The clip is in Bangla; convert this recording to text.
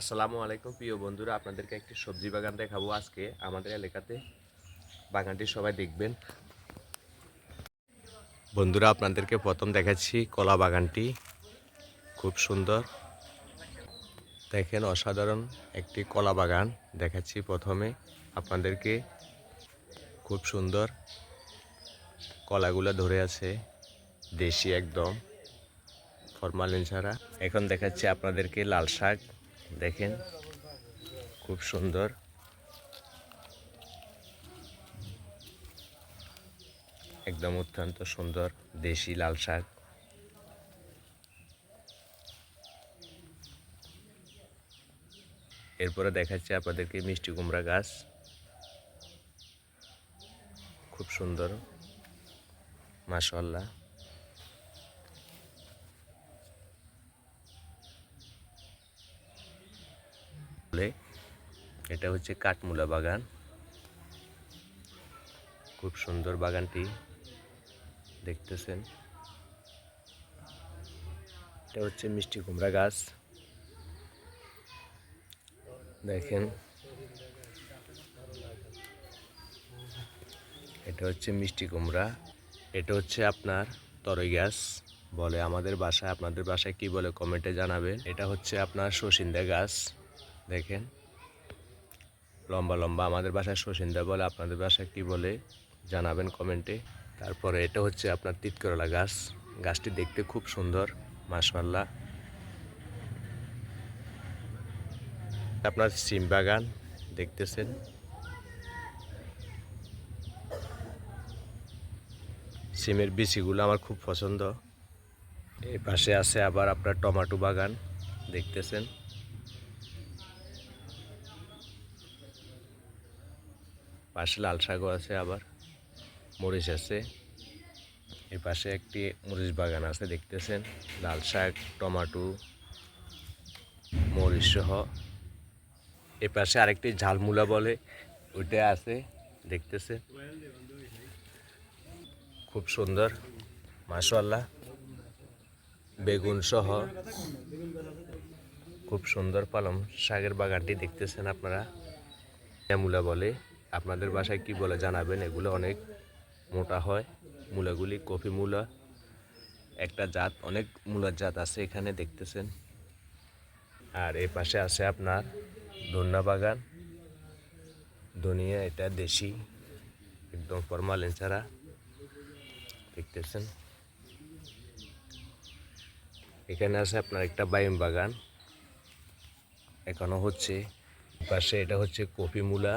আসসালামু আলাইকুম, প্রিয় বন্ধুরা। আপনাদেরকে একটি সবজি বাগান দেখাবো আজকে আমাদের এলাকাতে। বাগানটি সবাই দেখবেন। বন্ধুরা, আপনাদেরকে প্রথম দেখাচ্ছি কলা বাগানটি। খুব সুন্দর। দেখেন, অসাধারণ একটি কলা বাগান দেখাচ্ছি প্রথমে আপনাদেরকে। খুব সুন্দর। কলাগুলো ধরে আছে, দেশি একদম। ফরমালিন ছাড়া। এখন দেখাচ্ছি আপনাদেরকে লাল শাক। দেখেন, খুব সুন্দর। একদম অত্যন্ত সুন্দর দেশি লাল শাক। এরপরে দেখাচ্ছি আপনাদেরকে মিষ্টি কুমড়া গাছ। খুব সুন্দর মাশাল্লাহ বলে এটা হচ্ছে কাঠমূলা বাগান। খুব সুন্দর বাগানটি দেখতেছেন। এটা হচ্ছে মিষ্টি কুমড়া গাছ। দেখেন। এটা হচ্ছে মিষ্টি কুমড়া। এটা হচ্ছে আপনার তরই গাছ বলে আমাদের বাসায়। আপনাদের বাসায় কি বলে কমেন্টে জানাবেন। এটা হচ্ছে আপনার সসিন্দা গাছ। দেখেন। লম্বা লম্বা। আমাদের বাসায় সসিন্দা বলে, আপনাদের বাসায় কি বলে, জানাবেন কমেন্টে। তারপরে এটা হচ্ছে আপনার তিতকরলা গাছ। গাছটি দেখতে খুব সুন্দর মাশাল্লাহ আপনার সিম বাগান, দেখতেছেন? সিমের বিচিগুলো আমার খুব পছন্দ। এই পাশে আছে আবার আপনার টমাটো বাগান, দেখতেছেন? পাশে লাল শাকও আছে আবার, মরিচ আছে। এই পাশে একটি মরিচ বাগান আছে, দেখতেছেন? লাল শাক, টমাটো, মরিচ সহ। এ পাশে আরেকটি ঝালমুলা বলে, ওইটা আছে, দেখতেছেন? খুব সুন্দর মাশাল্লাহ বেগুন সহ। খুব সুন্দর পালং শাকের বাগানটি দেখতেছেন আপনারা? মূলা বলে। আপনাদের বাসায় কি বলে জানাবেন? এগুলো অনেক মোটা হয়, মূলাগুলি, কফি মূলা, একটা জাত, অনেক মূলার জাত আছে এখানে, দেখতেছেন। আর এই পাশে আছে আপনার ধন্যা বাগান। ধনিয়া, এটা দেশি, একদম ফরমালিন ছাড়া দেখতেছেন। এখানে আছে আপনার একটা বাইম বাগান। এখনও হচ্ছে পাশে এটা হচ্ছে কফি মূলা।